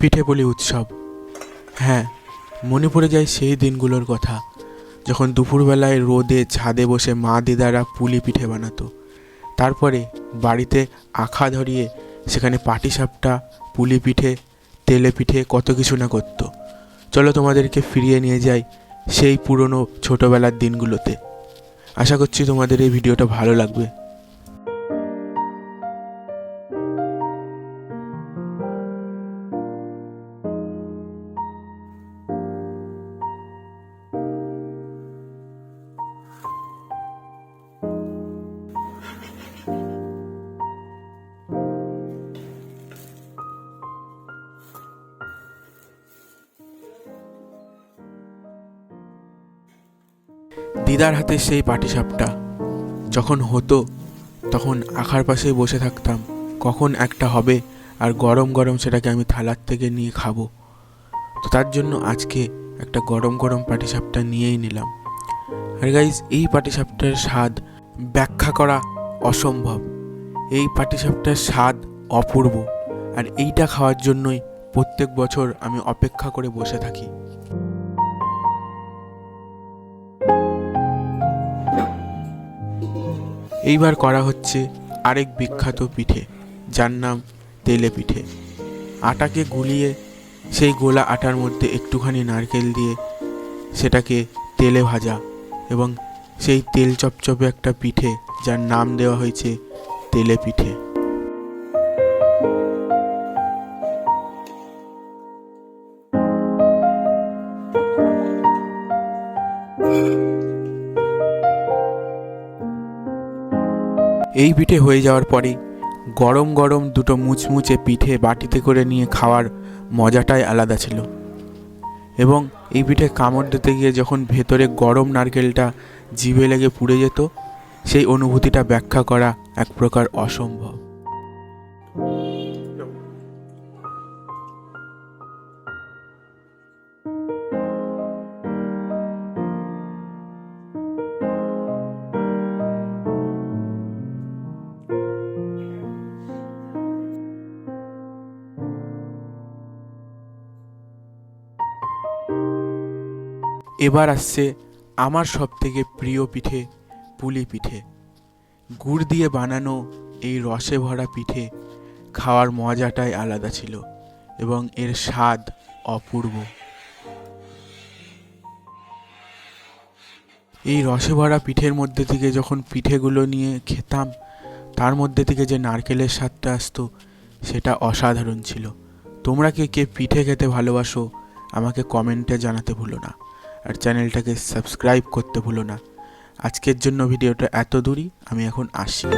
পিঠেপুলি উৎসব। হ্যাঁ মনে পড়ে যায় সেই দিনগুলোর কথা, যখন দুপুরবেলায় রোদে ছাদে বসে মা দিদারা পুলি পিঠে বানাতো। তারপরে বাড়িতে আখা ধরিয়ে সেখানে পাটিসাপটা, পুলি পিঠে, তেলে পিঠে কত কিছু না করতো। চলো তোমাদেরকে ফিরিয়ে নিয়ে যাই সেই পুরনো ছোটোবেলার দিনগুলোতে। আশা করছি তোমাদের এই ভিডিওটা ভালো লাগবে। দিদার হাতে সেই পাটিসাপটা। যখন হতো, তখন আখার পাশে বসে থাকতাম, কখন একটা হবে আর গরম গরম সেটাকে আমি থালার থেকে নিয়ে খাব। তো তার জন্য আজকে একটা গরম গরম পাটিসাপটা নিয়েই নিলাম। আর গাইজ এই পাটিসাপটার স্বাদ ব্যাখ্যা করা অসম্ভব। এই পাটিসাপটার স্বাদ অপূর্ব। আর এইটা খাওয়ার জন্যই প্রত্যেক বছর আমি অপেক্ষা করে বসে থাকি। এইবার করা হচ্ছে আরেক বিখ্যাত পিঠে, যার নাম তেলে পিঠে। আটাকে গুলিয়ে সেই গোলা আটার মধ্যে একটুখানি নারকেল দিয়ে সেটাকে তেলে ভাজা এবং সেই তেল চপচপে একটা পিঠে, যার নাম দেওয়া হয়েছে তেলে পিঠে। এই পিঠে হয়ে যাওয়ার পরে গরম গরম দুটো মুচমুচে পিঠে বাটিতে করে নিয়ে খাওয়ার মজাটাই আলাদা ছিল। এবং এই পিঠে কামড় দিতে গিয়ে যখন ভেতরে গরম নারকেলটা জিভে লেগে পুড়ে যেত, সেই অনুভূতিটা ব্যাখ্যা করা এক প্রকার অসম্ভব। এবার আসছে আমার সব থেকে প্রিয় পিঠে পুলি পিঠে। গুড় দিয়ে বানানো এই রসে ভরা পিঠে খাওয়ার মজাটাই আলাদা ছিল এবং এর স্বাদ অপূর্ব। এই রসে ভরা পিঠের মধ্যে থেকে যখন পিঠেগুলো নিয়ে খেতাম, তার মধ্যে থেকে যে নারকেলের স্বাদটা আসতো, সেটা অসাধারণ ছিল। তোমরা কে কে পিঠে খেতে ভালোবাসো, আমাকে কমেন্টে জানাতে ভুলো না। আর চ্যানেলটাকে সাবস্ক্রাইব করতে ভুলো না। আজকের জন্য ভিডিওটা এত দূরই আমি এখন আসি।